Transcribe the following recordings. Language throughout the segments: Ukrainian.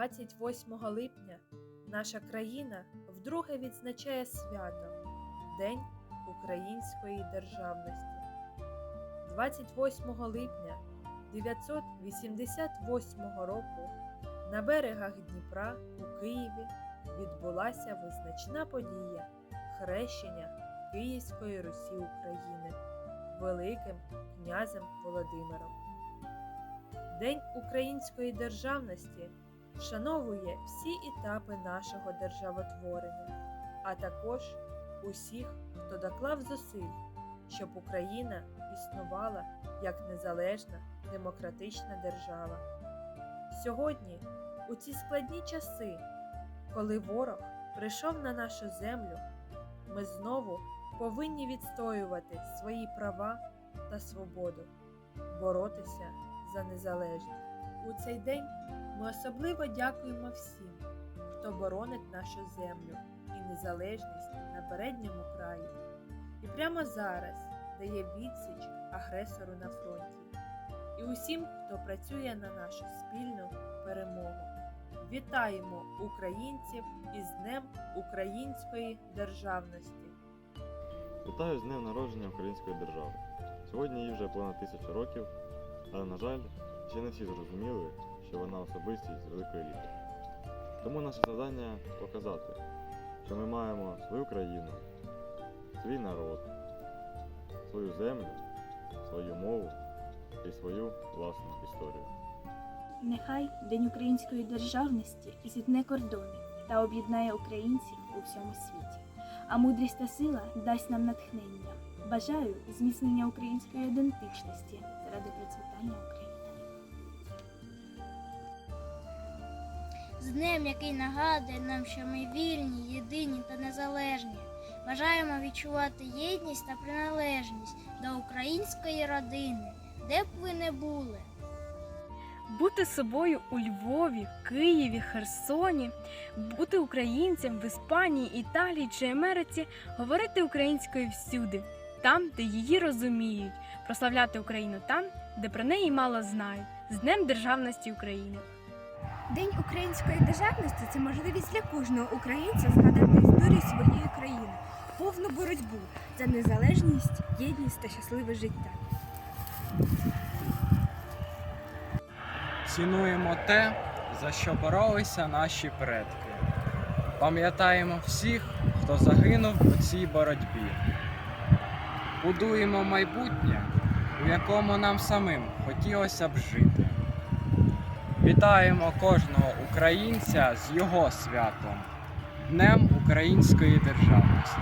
28 липня наша країна вдруге відзначає свято День Української державності. 28 липня 988 року на берегах Дніпра у Києві відбулася визначна подія хрещення Київської Русі України Великим князем Володимиром. День української державності вшановує всі етапи нашого державотворення, а також усіх, хто доклав зусиль, щоб Україна існувала як незалежна демократична держава. Сьогодні, у ці складні часи, коли ворог прийшов на нашу землю, ми знову повинні відстоювати свої права та свободу, боротися за незалежність. У цей день ми особливо дякуємо всім, хто боронить нашу землю і незалежність на передньому краї. І прямо зараз дає відсіч агресору на фронті. І усім, хто працює на нашу спільну перемогу. Вітаємо українців із Днем Української державності! Вітаю з днем народження Української держави. Сьогодні їй вже понад тисячу років, але, на жаль, ще не всі зрозуміли, що вона особистість з великої літери. Тому наше завдання показати, що ми маємо свою країну, свій народ, свою землю, свою мову і свою власну історію. Нехай День української державності зітне кордони та об'єднає українців у всьому світі. А мудрість та сила дасть нам натхнення. Бажаю зміцнення української ідентичності заради процвітання України. З днем, який нагадує нам, що ми вільні, єдині та незалежні. Бажаємо відчувати єдність та приналежність до української родини, де б ви не були. Бути собою у Львові, Києві, Херсоні, бути українцем в Іспанії, Італії чи Америці, говорити українською всюди, там, де її розуміють, прославляти Україну там, де про неї мало знають, з Днем Державності України. День української державності це можливість для кожного українця згадати історію своєї країни, повну боротьбу за незалежність, єдність та щасливе життя. Цінуємо те, за що боролися наші предки. Пам'ятаємо всіх, хто загинув у цій боротьбі. Будуємо майбутнє, у якому нам самим хотілося б жити. Вітаємо кожного українця з його святом, Днем Української державності.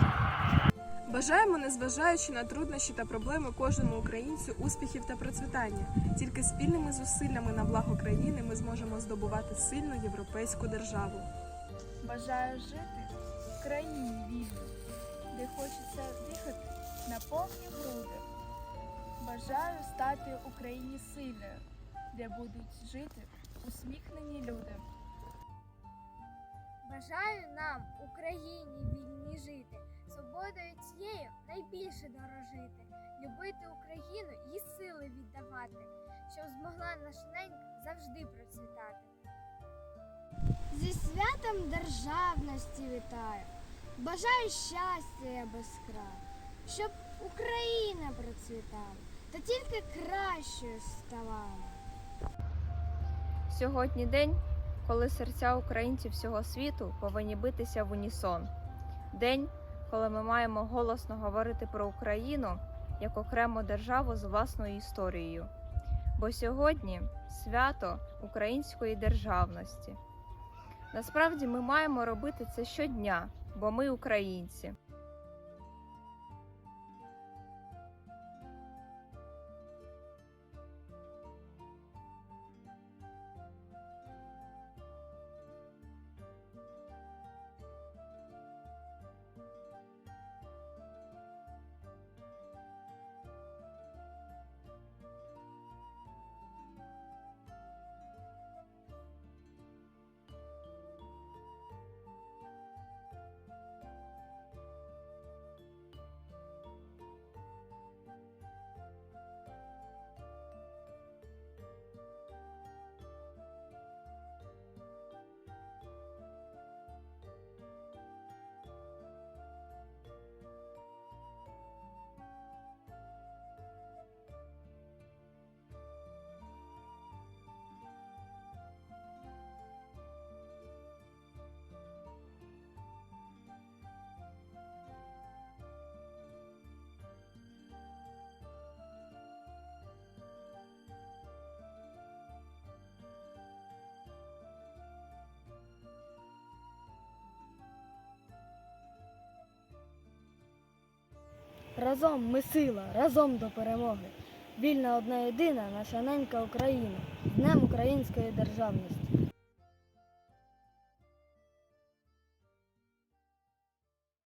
Бажаємо, незважаючи на труднощі та проблеми кожному українцю успіхів та процвітання. Тільки спільними зусиллями на благо країни ми зможемо здобувати сильну європейську державу. Бажаю жити в країні вільній, де хочеться дихати на повні груди. Бажаю стати Україні сильною, де будуть жити усміхнені люди. Бажаю нам, Україні, вільні жити, свободою цією найбільше дорожити, любити Україну і сили віддавати, щоб змогла наша ненька завжди процвітати. Зі святом державності вітаю, бажаю щастя я без краю, щоб Україна процвітала та тільки кращою ставала. Сьогодні день, коли серця українців всього світу повинні битися в унісон. День, коли ми маємо голосно говорити про Україну як окрему державу з власною історією. Бо сьогодні свято української державності. Насправді ми маємо робити це щодня, бо ми українці. Разом ми сила, разом до перемоги. Вільна одна єдина наша ненька Україна. Днем української державності.